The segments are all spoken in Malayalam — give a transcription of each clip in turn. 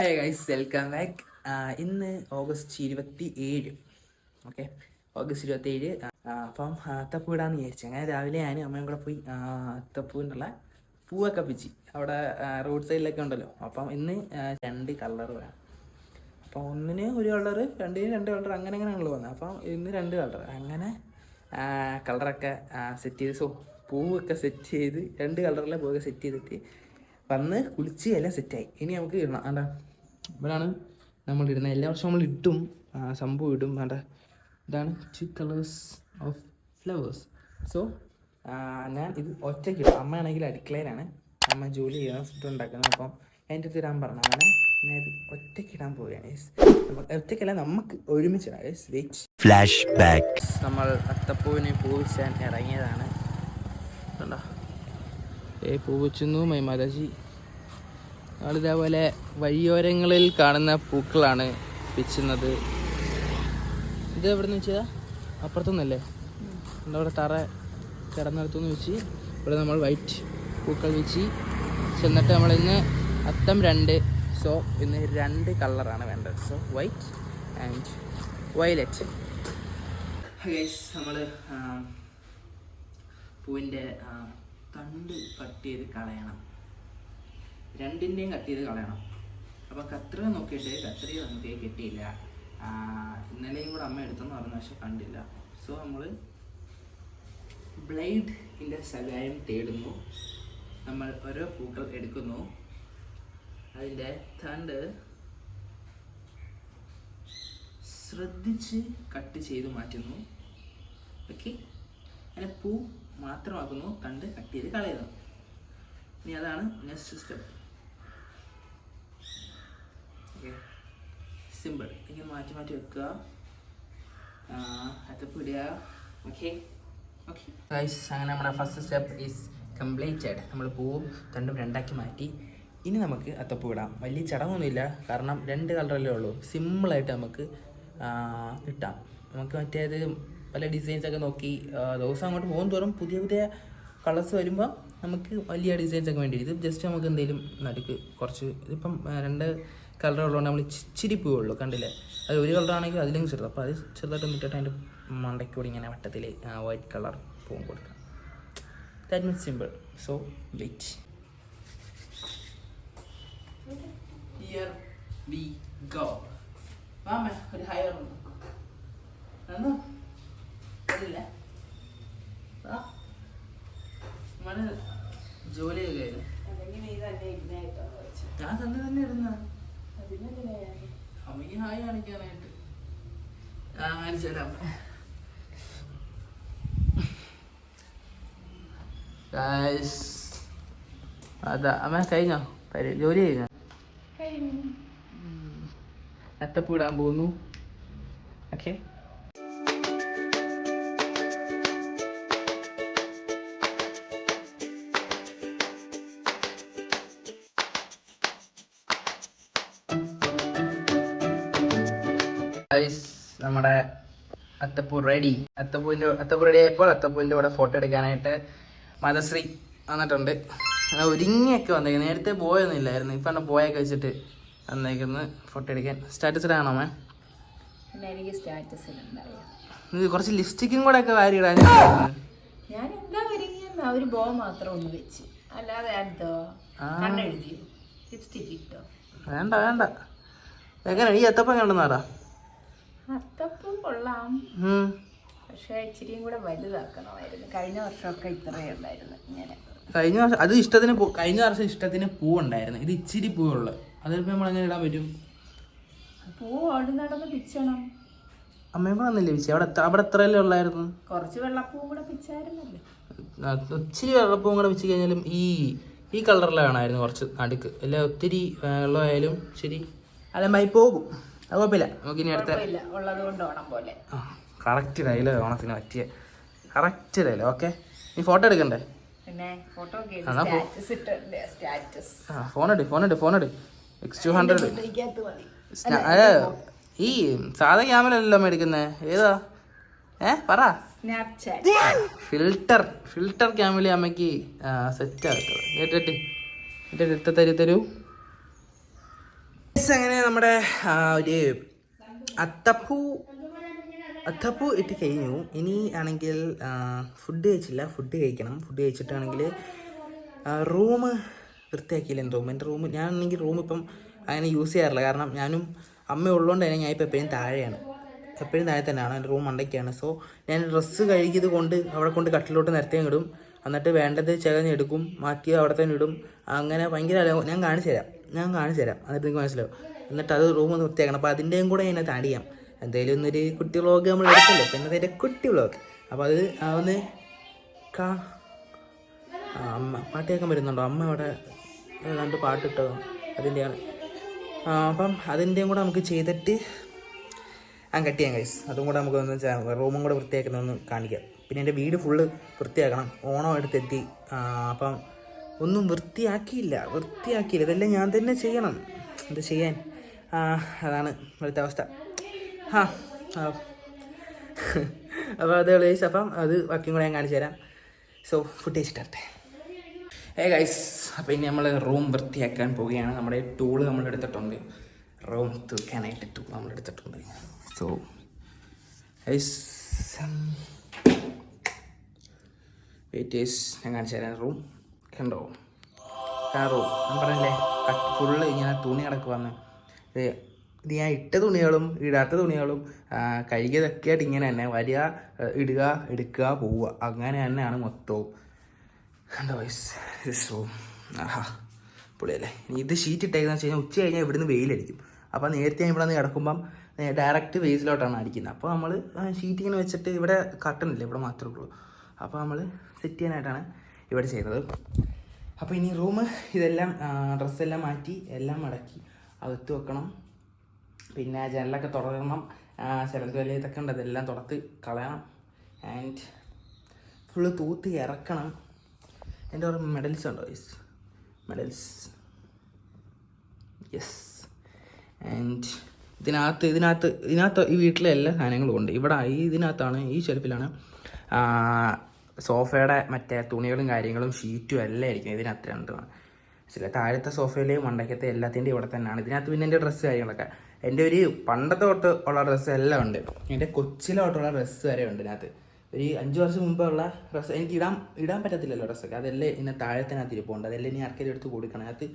ഹേ ഗൈസ് വെൽക്കം ബാക്ക് ഇന്ന് ഓഗസ്റ്റ് ഇരുപത്തി ഏഴ് ഓക്കെ ഓഗസ്റ്റ് ഇരുപത്തി ഏഴ് അപ്പം തപ്പു ഇടാന്ന് വിചാരിച്ചു. അങ്ങനെ രാവിലെ ഞാൻ അമ്മയും കൂടെ പോയി ആ, അത്തപ്പൂവിനുള്ള പൂവൊക്കെ പിച്ചി. അവിടെ റോഡ് സൈഡിലൊക്കെ ഉണ്ടല്ലോ. അപ്പം ഇന്ന് രണ്ട് കളർ വേണം. അപ്പം ഒന്നിന് ഒരു കളർ രണ്ടിന് രണ്ട് കളർ അങ്ങനെ അങ്ങനെ ഉള്ളത് വന്നത് അപ്പം ഇന്ന് രണ്ട് കളർ അങ്ങനെ കളറൊക്കെ സെറ്റ് ചെയ്ത് സോ പൂവൊക്കെ സെറ്റ് ചെയ്ത് രണ്ട് കളറിലെ പൂവൊക്കെ സെറ്റ് ചെയ്തിട്ട് വന്ന് കുളിച്ച് എല്ലാം സെറ്റായി ഇനി നമുക്ക് ഇടണം. ആണ്ടാ ഇവിടാണ് നമ്മൾ ഇടുന്നത് എല്ലാ വർഷവും നമ്മൾ ഇട്ടും സംഭവം ഇടും. വേണ്ട. ഇതാണ് two colours of flowers so ഞാൻ ഇത് ഒറ്റയ്ക്ക് ഇടും. അമ്മയാണെങ്കിൽ അടുക്കളയിലാണ്. അമ്മ ജോലി ചെയ്യണം ഫുഡ് ഉണ്ടാക്കുന്നത്. അപ്പം എന്റെ അടുത്ത് ഇടാൻ പറഞ്ഞു. അങ്ങനെ ഞാൻ ഇത് ഒറ്റയ്ക്ക് ഇടാൻ പോവുകയാണ് യെസ് ഒറ്റയ്ക്കല്ല നമുക്ക് ഒരുമിച്ചിടാം വെയിറ്റ് ബാക്ക് നമ്മൾ അത്തപ്പൂവിനെ പൂവിച്ചാൻ ഇറങ്ങിയതാണ്. കണ്ടോ? ഏ മൈ മൈമാതാജി. നമ്മളിതേപോലെ വഴിയോരങ്ങളിൽ കാണുന്ന പൂക്കളാണ് പിച്ചുന്നത്. ഇത് എവിടെ നിന്ന് വെച്ചാൽ അപ്പുറത്തുനിന്നല്ലേ നമ്മുടെ തറ കിടന്നിടത്തുനിന്ന് വെച്ച് ഇവിടെ നമ്മൾ വൈറ്റ് പൂക്കൾ വെച്ച് ചെന്നിട്ട് നമ്മൾ ഇന്ന് അത്തം രണ്ട് സോ ഇന്ന് രണ്ട് കളറാണ് വേണ്ടത്. So white and violet. നമ്മൾ പൂവിന്റെ തണ്ട് കട്ട് ചെയ്ത് കളയണം. രണ്ടിന്റെയും കട്ട് ചെയ്ത് കളയണം. അപ്പോൾ കത്രിക നോക്കിയിട്ട് കത്രിക നമുക്ക് കിട്ടിയില്ല. ഇന്നലെയും കൂടെ അമ്മ എടുത്തെന്ന് പറഞ്ഞു പക്ഷെ കണ്ടില്ല. സോ നമ്മൾ ബ്ലേഡിന്റെ സഹായം തേടുന്നു. നമ്മൾ ഓരോ പൂക്കൾ എടുക്കുന്നു. അതിന്റെ തണ്ട് ശ്രദ്ധിച്ച് കട്ട് ചെയ്ത് മാറ്റുന്നു. ഓക്കെ അങ്ങനെ പൂ മാത്രമാക്കുന്നു തണ്ട് കട്ട് ചെയ്ത് കളയുന്നു. ഇനി അതാണ് നെക്സ്റ്റ് സ്റ്റെപ്പ് ഓക്കെ സിമ്പിൾ ഇങ്ങനെ മാറ്റി മാറ്റി വെക്കുക അത് ഇടുക ഓക്കെ അങ്ങനെ നമ്മുടെ ഫസ്റ്റ് സ്റ്റെപ്പ് ഈസ് കംപ്ലീറ്റഡ് നമ്മൾ പൂവും തണ്ടും രണ്ടാക്കി മാറ്റി. ഇനി നമുക്ക് അത്തപ്പൂ ഇടാം. വലിയ ചടങ്ങൊന്നുമില്ല. കാരണം രണ്ട് കളറല്ലേ ഉള്ളൂ. സിമ്പിളായിട്ട് നമുക്ക് ഇട്ടാം. നമുക്ക് മറ്റേത് പല ഡിസൈൻസൊക്കെ നോക്കി ദിവസം അങ്ങോട്ട് പോകും തോറും പുതിയ പുതിയ കളേഴ്സ് വരുമ്പോൾ നമുക്ക് വലിയ ഡിസൈൻസൊക്കെ വേണ്ടി. ഇത് ജസ്റ്റ് നമുക്ക് എന്തെങ്കിലും നടുക്ക് കുറച്ച് ഇതിപ്പം രണ്ട് കളർ ഉള്ളതുകൊണ്ട് നമ്മൾ ഇച്ചിരി പൂവുള്ളൂ കണ്ടില്ലേ? അത് ഒരു കളറാണെങ്കിൽ അതിലും ചെറുത്. അപ്പോൾ അത് ചെറുതായിട്ട് ഇട്ടിട്ട് അതിന്റെ മണ്ടയ്ക്കൂടി ഇങ്ങനെ വട്ടത്തിൽ വൈറ്റ് കളർ പൂവും കൊടുക്കാം. That means simple so wait here we go mama ഒരു ഹയർ ഉണ്ട് അതില്ല ആ മന ജോലി കഴിഞ്ഞു ഞാൻ തന്നെ തന്നെ ഇടുന്ന അമ്മയ്ക്ക് കാണിക്കാനായിട്ട് ആ കാണിച്ചു തരാം. അതാ അമ്മ കഴിഞ്ഞോ? ജോലി കഴിഞ്ഞോ? അത്തപ്പൂടാൻ പോകുന്നു. ഓക്കെ നമ്മുടെ അത്തപ്പൂ റെഡി അത്തപ്പൂവിന്റെ അത്തപ്പൂ റെഡി ആയപ്പോൾ അത്തപ്പൂവിന്റെ കൂടെ ഫോട്ടോ എടുക്കാനായിട്ട് മതശ്രീ വന്നിട്ടുണ്ട്. അങ്ങനെ ഒരുങ്ങിയൊക്കെ വന്നേക്കുന്നത് നേരത്തെ പോയൊന്നും ഇല്ലായിരുന്നു. ഇപ്പം പോയൊക്കെ വെച്ചിട്ട് വന്നേക്കുന്നു ഫോട്ടോ എടുക്കാൻ. സ്റ്റാറ്റസ് ഇടാണോ മേ എനിക്ക് സ്റ്റാറ്റസ് ഉണ്ടാവുക ഇത് കുറച്ച് ലിപ്സ്റ്റിക്കും കൂടെ ഒക്കെ വാരി ഇടാൻ ഞാൻ എന്താ ഒരുങ്ങിയെന്ന്? ഒരു ബോ മാത്രം ഒന്ന് വെച്ച്. അല്ലാതെ എന്തോ കണ്ണെഴുതി ലിപ്സ്റ്റിക് ഇട്ടോ? വേണ്ട വേണ്ട. എങ്ങനെ ഈ എത്തപ്പം കണ്ടെന്നാടാ കൊള്ളാം. പക്ഷേ ഇച്ചിരിയും കൂടെ വലുതാക്കണമായിരുന്നു. കഴിഞ്ഞ വർഷമൊക്കെ ഇത്രയേ ഉണ്ടായിരുന്നു ഇങ്ങനെ. കഴിഞ്ഞ വർഷം അത് ഇഷ്ടത്തിന് പൂ കഴിഞ്ഞ വർഷം ഇഷ്ടത്തിന് പൂ ഉണ്ടായിരുന്നു. ഇത് ഇച്ചിരി പൂവുള്ളു. അതിലിപ്പോൾ നമ്മൾ എങ്ങനെ ഇടാൻ പറ്റും? പൂ ഓടി നടന്ന് പിച്ചണം. അമ്മയും പറഞ്ഞില്ലേ ചേച്ചി അവിടെ എത്ര അവിടെ എത്രയല്ലേ ഉള്ളായിരുന്നു? കുറച്ച് വെള്ളപ്പൂവും കൂടെ പിച്ചായിരുന്നല്ലേ. ഇച്ചിരി വെള്ളപ്പൂവും കൂടെ വെച്ച് കഴിഞ്ഞാലും ഈ ഈ കളറിലെ വേണമായിരുന്നു കുറച്ച് നടുക്ക്. അല്ല ഒത്തിരി വെള്ളമായാലും ശരി. അലമ്പായി പോകും. അത് കുഴപ്പമില്ല. നമുക്ക് ഇനി അടുത്ത കുഴപ്പമില്ല. ഉള്ളത് ഓണം പോലെ. ആ കറക്റ്റ് ഡയലോ ഓണത്തിന് പറ്റിയ കറക്റ്റ് ഡയലോ ഓക്കെ നീ ഫോട്ടോ എടുക്കണ്ടേ? ഫോൺ എടു ഫോൺ എടു ഫോൺ എടു എക്സ് ടു ഹൺഡ്രഡ് ഇതിനകത്ത് ഈ സാധാ ക്യാമറ മേടിക്കുന്നത് ഏതാ? ഏ പറ. ഫിൽട്ടർ ഫിൽട്ടർ ക്യാമറ അമ്മയ്ക്ക് സെറ്റ് ആക്കി കേട്ടിട്ട്? തരൂ തരൂ. അങ്ങനെ നമ്മുടെ ഒരു അത്തപ്പൂ അത്തപ്പൂ ഇട്ട് കഴിഞ്ഞു. ഇനി ആണെങ്കിൽ ഫുഡ് കഴിച്ചില്ല. ഫുഡ് കഴിക്കണം. ഫുഡ് കഴിച്ചിട്ടാണെങ്കിൽ റൂം വൃത്തിയാക്കിയില്ല എന്റെ റൂം എന്റെ റൂം ഞാനാണെങ്കിൽ റൂം ഇപ്പം അങ്ങനെ യൂസ് ചെയ്യാറില്ല. കാരണം ഞാനും അമ്മ ഉള്ളതുകൊണ്ട് തന്നെ ഞാൻ ഇപ്പോൾ എപ്പോഴും താഴെയാണ്. എപ്പോഴും താഴെ തന്നെയാണ്. എന്റെ റൂം മണ്ടയ്ക്കാണ്. സോ ഞാൻ ഡ്രസ്സ് കഴുകിയത് കൊണ്ട് അവിടെ കൊണ്ട് കട്ടിലോട്ട് നിരത്തേ ഇടും. എന്നിട്ട് വേണ്ടത് ചകഞ്ഞെടുക്കും. മാറ്റി അവിടെ തന്നെ ഇടും. അങ്ങനെ ഭയങ്കര ഞാൻ കാണിച്ചു തരാം. ഞാൻ കാണിച്ചു തരാം. എന്നിട്ട് നിങ്ങൾക്ക് മനസ്സിലാവും. എന്നിട്ട് അത് റൂം ഒന്ന് വൃത്തിയാക്കണം. അപ്പോൾ അതിന്റെയും കൂടെ അതിനകത്ത് ആഡ് ചെയ്യാം. എന്തായാലും ഇന്നൊരു കുട്ടി വ്ളോഗ് നമ്മൾ എടുക്കല്ലോ പിന്നെ അതിന്റെ കുട്ടി വ്ളോഗ് അപ്പോൾ അത് ഒന്ന് കാ അമ്മ പാട്ട് കേൾക്കാൻ വരുന്നുണ്ടോ? അമ്മ അവിടെ ഏതാണ്ട് പാട്ടിട്ടോ? അതിന്റെയാണ് അപ്പം അതിന്റെയും കൂടെ നമുക്ക് ചെയ്തിട്ട് ആ കട്ട് ചെയ്യാം കൈസ് അതും കൂടെ നമുക്ക് ഒന്ന് ചെ- റൂമും കൂടെ വൃത്തിയാക്കുന്നൊന്ന് കാണിക്കാം. പിന്നെ എന്റെ വീട് ഫുള്ള് വൃത്തിയാക്കണം. ഓണം അടുത്തെത്തി അപ്പം ഒന്നും വൃത്തിയാക്കിയില്ല വൃത്തിയാക്കിയില്ല. ഇതെല്ലാം ഞാൻ തന്നെ ചെയ്യണം. എന്ത് ചെയ്യാൻ? അതാണ് ഇവിടുത്തെ അവസ്ഥ. ആ. അപ്പോൾ അത് ഗൈസ് അപ്പം അത് ബാക്കിയും കൂടെ ഞാൻ കാണിച്ചു തരാം. സോ ഫുഡ് കഴിച്ചിട്ടെ ഏ ഗൈസ് അപ്പോൾ ഇനി നമ്മൾ റൂം വൃത്തിയാക്കാൻ പോവുകയാണ്. നമ്മുടെ ടൂൾ നമ്മൾ എടുത്തിട്ടുണ്ട്. റൂം തൂക്കാനായിട്ട് ടൂൾ നമ്മൾ എടുത്തിട്ടുണ്ട്. സോ ഗൈസ് വെയിറ്റേഴ്സ് ഞാൻ കാണിച്ചു തരാം റൂം കണ്ടോ? ആ ഞാൻ പറഞ്ഞില്ലേ ഫുള്ള് ഇങ്ങനെ തുണി കിടക്കുവാന്ന്. ഇത് ഞാൻ ഇട്ട തുണികളും ഇടാത്ത തുണികളും കഴുകിയതൊക്കെയായിട്ട് ഇങ്ങനെ തന്നെ വരിക ഇടുക എടുക്കുക പോവുക. അങ്ങനെ തന്നെയാണ് മൊത്തവും. കണ്ടോ സോ ആഹാ പൊളിയല്ലേ ഇത് ഷീറ്റ് ഇട്ടേക്കെന്ന് വെച്ച് കഴിഞ്ഞാൽ ഉച്ച കഴിഞ്ഞാൽ ഇവിടുന്ന് വെയിലടിക്കും. അപ്പോൾ നേരത്തെ ഞാൻ ഇവിടെ നിന്ന് കിടക്കുമ്പം ഡയറക്റ്റ് വെയിസിലോട്ടാണ് അടിക്കുന്നത് അപ്പോൾ നമ്മൾ ഷീറ്റ് ഇങ്ങനെ വെച്ചിട്ട് ഇവിടെ കട്ടണില്ല ഇവിടെ മാത്രമേ ഉള്ളൂ. അപ്പോൾ നമ്മൾ സെറ്റ് ചെയ്യാനായിട്ടാണ് ഇവിടെ ചെയ്യുന്നത്. അപ്പോൾ ഇനി റൂം ഇതെല്ലാം ഡ്രസ്സെല്ലാം മാറ്റി എല്ലാം മടക്കി അകത്ത് വെക്കണം. പിന്നെ ജനലൊക്കെ തുറക്കണം ചിലത് വലിയ ഇതൊക്കെ ഉണ്ട്. അതെല്ലാം തുറത്ത് കളയണം. ആൻഡ് ഫുള്ള് തൂത്ത് ഇറക്കണം. എന്റെ കുറേ മെഡൽസ് ഉണ്ടോ യെസ് മെഡൽസ് യെസ് ആൻഡ് ഇതിനകത്ത് ഇതിനകത്ത് ഇതിനകത്ത് ഈ വീട്ടിലെ എല്ലാ സാധനങ്ങളും ഉണ്ട്. ഇവിടെ ഈ ഇതിനകത്താണ് ഈ ഷെൽഫിലാണ് സോഫയുടെ മറ്റേ തുണികളും കാര്യങ്ങളും ഷീറ്റും എല്ലാം ആയിരിക്കും. ഇതിനകത്ത് രണ്ടുമാണ് ചില താഴത്തെ സോഫയിലെയും മണ്ടയ്ക്കത്തെ എല്ലാത്തിന്റെയും ഇവിടെ തന്നെയാണ്. ഇതിനകത്ത് പിന്നെ എന്റെ ഡ്രസ്സ് കാര്യങ്ങളൊക്കെ. എന്റെ ഒരു പണ്ടത്തെ തൊട്ട് ഉള്ള ഡ്രസ്സ് എല്ലാം ഉണ്ട്. എന്റെ കൊച്ചിലോട്ടുള്ള ഡ്രസ്സ് വരെ ഉണ്ട് ഇതിനകത്ത്. ഒരു അഞ്ച് വർഷം മുമ്പുള്ള ഡ്രസ്സ് എനിക്ക് ഇടാൻ ഇടാൻ പറ്റത്തില്ലല്ലോ ഡ്രസ്സൊക്കെ. അതെല്ലാം ഇന്നെ താഴത്തിനകത്ത് ഇരിപ്പുണ്ട്. അതെല്ലാം ഇനി ആർക്കെങ്കിലും എടുത്ത് കൊടുക്കണം. അതിനകത്ത്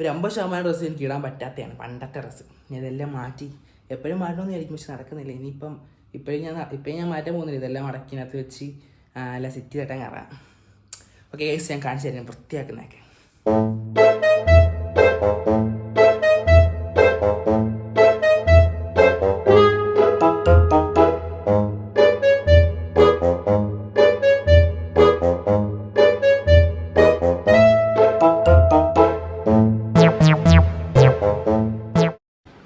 ഒരു അമ്പത് ശതമാനം ഡ്രസ്സ് എനിക്ക് ഇടാൻ പറ്റാത്തതാണ് പണ്ടത്തെ ഡ്രസ്സ്. ഇതെല്ലാം മാറ്റി എപ്പോഴും മാറ്റണമെന്ന് വിചാരിക്കും പക്ഷെ നടക്കുന്നില്ല. ഇനിയിപ്പം ഇപ്പോഴും ഞാൻ ഇപ്പോഴും ഞാൻ മാറ്റാൻ പോകുന്നില്ല. ഇതെല്ലാം അടക്കിനകത്ത് വെച്ച് ആ, എല്ലാം സെറ്റ് ചെയ്തിട്ടാൻ കയറാം ഓക്കെ ഗൈസ് ഞാൻ കാണിച്ചു തരാം വൃത്തിയാക്കുന്നതൊക്കെ.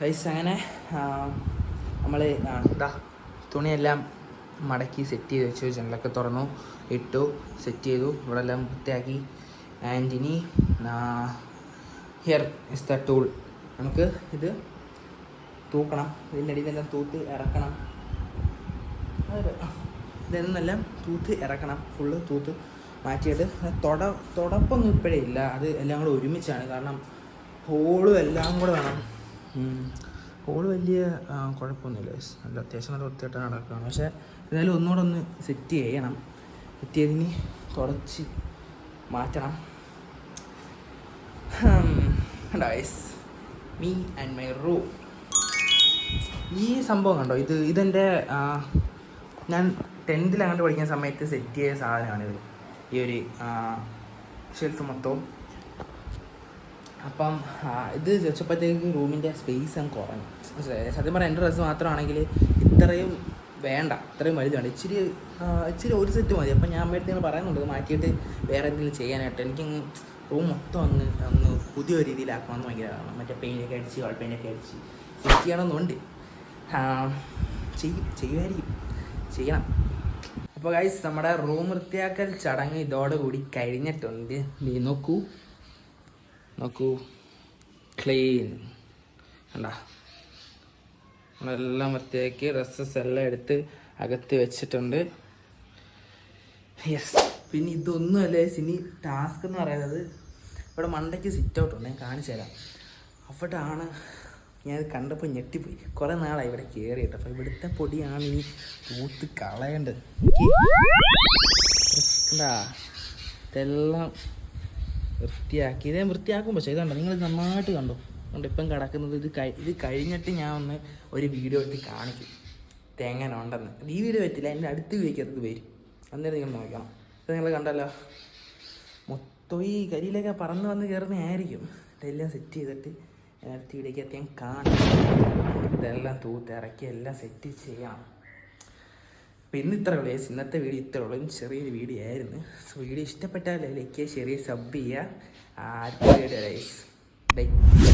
ഗൈസ് അങ്ങനെ നമ്മൾ എന്താ തുണിയെല്ലാം മടക്കി സെറ്റ് ചെയ്ത് വെച്ചു. ജനലൊക്കെ തുറന്നു ഇട്ടു സെറ്റ് ചെയ്തു. ഇവിടെ എല്ലാം വൃത്തിയാക്കി. ആൻഡ് ഇനി ഹിയർ ഇസ് ദ ടൂൾ നമുക്ക് ഇത് തൂക്കണം. ഇതിന്റെ അടിയിൽ നിന്നെല്ലാം തൂത്ത് ഇറക്കണം. ഇതെന്നെല്ലാം തൂത്ത് ഇറക്കണം. ഫുള്ള് തൂത്ത് മാറ്റിയിട്ട് തുട തുടപ്പൊന്നും ഇപ്പോഴേ ഇല്ല. അത് എല്ലാം കൂടെ ഒരുമിച്ചാണ്. കാരണം ഹോളും എല്ലാം കൂടെ വേണം. ഹോൾ വലിയ കുഴപ്പമൊന്നുമില്ല. നല്ല അത്യാവശ്യം നല്ല വൃത്തിയായിട്ട് നടക്കുകയാണ് പക്ഷേ എന്തായാലും ഒന്നുകൂടെ ഒന്ന് സെറ്റ് ചെയ്യണം. സെറ്റ് ചെയ്തിനി തുടച്ച് മാറ്റണം. This me and my room ഈ സംഭവം കണ്ടോ? ഇത് ഇതെന്റെ ഞാൻ ടെൻത്തിൽ അങ്ങോട്ട് പഠിക്കുന്ന സമയത്ത് സെറ്റ് ചെയ്ത സാധനമാണിത്. ഈ ഒരു ഷെൽഫ് മൊത്തവും. അപ്പം ഇത് വെച്ചപ്പോഴത്തേക്ക് റൂമിന്റെ സ്പേസ് അങ്ങ് കുറഞ്ഞു. സത്യം പറഞ്ഞാൽ എന്റെ ഡ്രസ്സ് മാത്രമാണെങ്കിൽ ഇത്രയും വേണ്ട. ഇത്രയും വലുത് വേണ്ട. ഇച്ചിരി ഇച്ചിരി ഒരു സെറ്റ് മതി. അപ്പം ഞാൻ അമ്മയടുത്ത് നിങ്ങൾ പറയുന്നുണ്ട്. മാറ്റിയിട്ട് വേറെ എന്തെങ്കിലും ചെയ്യാനായിട്ട്. എനിക്ക് റൂം മൊത്തം അങ്ങ് അങ്ങ് പുതിയ രീതിയിലാക്കണമെന്ന് ഭയങ്കര മറ്റേ പെയിന്റൊക്കെ അടിച്ച് വാൾ പെയിന്റൊക്കെ അടിച്ച് ചെയ്യണമെന്നുണ്ട്. ചെയ്യും. ചെയ്യുമായിരിക്കും. ചെയ്യണം. അപ്പോൾ ഗൈസ് നമ്മുടെ റൂം വൃത്തിയാക്കൽ ചടങ്ങ് ഇതോടുകൂടി കഴിഞ്ഞിട്ടുണ്ട്. നീ നോക്കൂ. നോക്കൂ ക്ലീൻ കണ്ട? നമ്മളെല്ലാം വൃത്തിയാക്കി ഡ്രസ്സസ് എല്ലാം എടുത്ത് അകത്ത് വെച്ചിട്ടുണ്ട്. യെസ് പിന്നെ ഇതൊന്നുമല്ല ഇനി ടാസ്ക് എന്ന് പറയുന്നത് ഇവിടെ മണ്ടയ്ക്ക് സിറ്റ് ഔട്ട് ഉണ്ട്. ഞാൻ കാണിച്ചു തരാം. അവിടെയാണ് ഞാൻ കണ്ടപ്പോൾ ഞെട്ടിപ്പോയി. കുറേ നാളായി ഇവിടെ കയറിയിട്ട് അപ്പോൾ ഇവിടുത്തെ പൊടിയാണ് ഇനി തൂത്ത് കളയേണ്ടത്. എന്താ ഇതെല്ലാം വൃത്തിയാക്കി. ഇതേ വൃത്തിയാക്കും പക്ഷേ ഇതുണ്ടോ നിങ്ങൾ നന്നായിട്ട് കണ്ടോ? അതുകൊണ്ട് ഇപ്പം കിടക്കുന്നത് ഇത് ഇത് കഴിഞ്ഞിട്ട് ഞാൻ ഒന്ന് ഒരു വീഡിയോ എടുത്ത് കാണിക്കും. തേങ്ങന ഉണ്ടെന്ന്. ഈ വീഡിയോ പറ്റില്ല എന്റെ അടുത്ത വീഡിയോക്കകത്ത് വരും. അന്നേരം നിങ്ങൾ നോക്കണം. ഇത് നിങ്ങൾ കണ്ടല്ലോ. മൊത്തം ഈ കരിയിലൊക്കെ പറന്ന് വന്ന് കയറുന്നതായിരിക്കും ഇതെല്ലാം സെറ്റ് ചെയ്തിട്ട് അടുത്ത വീഡിയോക്കകത്ത് ഞാൻ കാണും ഇതെല്ലാം തൂത്തിറക്കി എല്ലാം സെറ്റ് ചെയ്യണം. അപ്പം ഇന്ന് ഇത്ര ഉള്ളൂ. ഇന്നത്തെ വീഡിയോ ഇത്ര ഉള്ളൂ. ചെറിയൊരു വീഡിയോ ആയിരുന്നു. വീഡിയോ ഇഷ്ടപ്പെട്ടാൽ ലൈക്ക് ചെയ്യുക ചെറിയ സബ് ചെയ്യുക. ആർക്കും വീഡിയോ ബൈ.